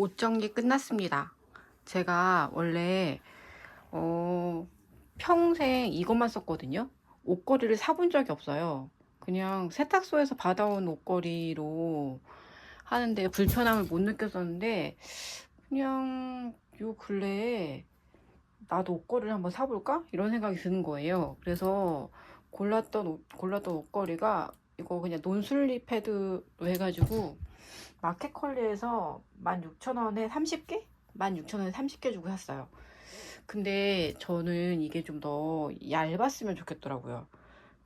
옷 정리 끝났습니다. 제가 원래 어, 평생 이것만 썼거든요. 옷걸이를 사본 적이 없어요. 그냥 세탁소에서 받아온 옷걸이로 하는데 불편함을 못 느꼈었는데 그냥 요 근래에 나도 옷걸이를 한번 사볼까? 이런 생각이 드는 거예요. 그래서 골랐던 옷, 골랐던 옷걸이가 이거 그냥 논슬립 패드로 해가지고 마켓컬리에서 16,000원에 30개? 16,000원에 30개 주고 샀어요. 근데 저는 이게 좀 더 얇았으면 좋겠더라고요.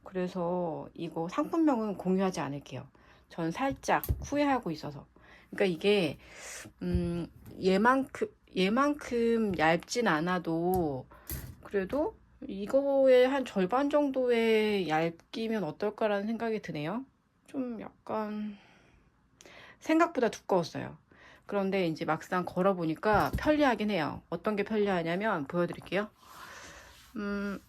그래서 이거 상품명은 공유하지 않을게요. 전 살짝 후회하고 있어서. 그러니까 이게 음 얘만큼 얘만큼 얇진 않아도 그래도 이거의 한 절반 정도의 얇기면 어떨까라는 생각이 드네요. 좀 약간 생각보다 두꺼웠어요. 그런데 이제 막상 걸어보니까 편리하긴 해요. 어떤 게 편리하냐면 보여드릴게요. 음,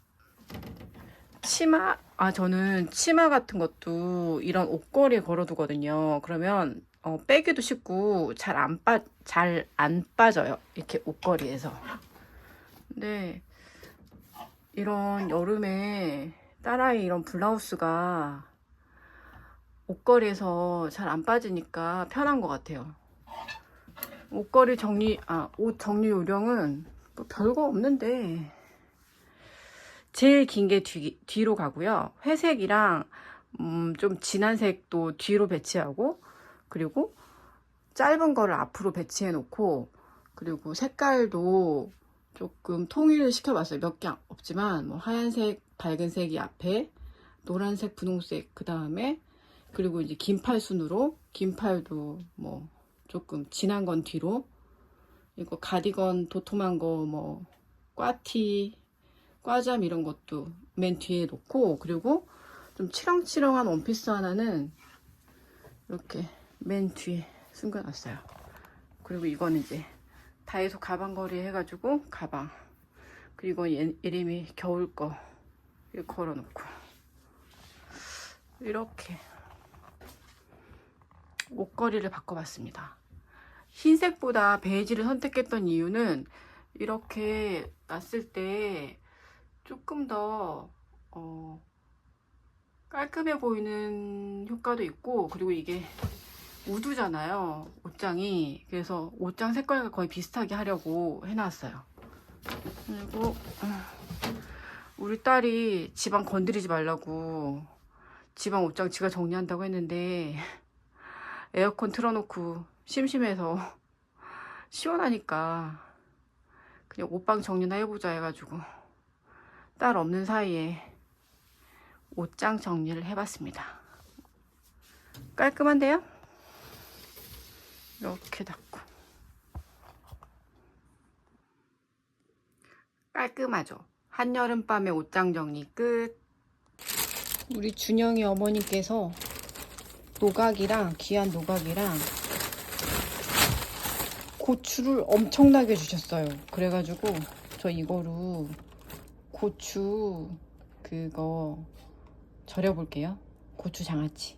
치마, 아, 저는 치마 같은 것도 이런 옷걸이에 걸어두거든요. 그러면 어, 빼기도 쉽고 잘 안 빠, 잘 안 빠져요. 이렇게 옷걸이에서. 근데 이런 여름에 딸아이 이런 블라우스가 옷걸이에서 잘 안 빠지니까 편한 것 같아요. 옷걸이 정리, 아, 옷 정리 요령은 뭐 별거 없는데, 제일 긴 게 뒤로 가고요. 회색이랑, 음, 좀 진한 색도 뒤로 배치하고, 그리고 짧은 거를 앞으로 배치해 놓고, 그리고 색깔도 조금 통일을 시켜봤어요. 몇 개 없지만, 뭐, 하얀색, 밝은색이 앞에, 노란색, 분홍색, 그 다음에, 그리고 이제 긴팔 순으로, 긴팔도 뭐, 조금 진한 건 뒤로 이거 가디건 도톰한 거 뭐 꽈티 꽈잠 이런 것도 맨 뒤에 놓고 그리고 좀 치렁치렁한 원피스 하나는 이렇게 맨 뒤에 숨겨놨어요 그리고 이건 이제 다이소 가방걸이 해가지고 가방 그리고 얘, 이름이 겨울 거 걸어놓고 이렇게 옷걸이를 바꿔봤습니다. 흰색보다 베이지를 선택했던 이유는 이렇게 놨을 때 조금 더 어, 깔끔해 보이는 효과도 있고 그리고 이게 우드잖아요 옷장이 그래서 옷장 색깔과 거의 비슷하게 하려고 해놨어요 그리고 어, 우리 딸이 집안 건드리지 말라고 집안 옷장 지가 정리한다고 했는데 에어컨 틀어놓고 심심해서 시원하니까 그냥 옷방 정리나 해보자 해가지고 딸 없는 사이에 옷장 정리를 해봤습니다. 깔끔한데요? 이렇게 닦고 깔끔하죠? 한여름밤의 옷장 정리 끝 우리 준영이 어머니께서 노각이랑 귀한 노각이랑 고추를 엄청나게 주셨어요. 그래가지고 저 이거로 고추 그거 절여볼게요. 고추 장아찌.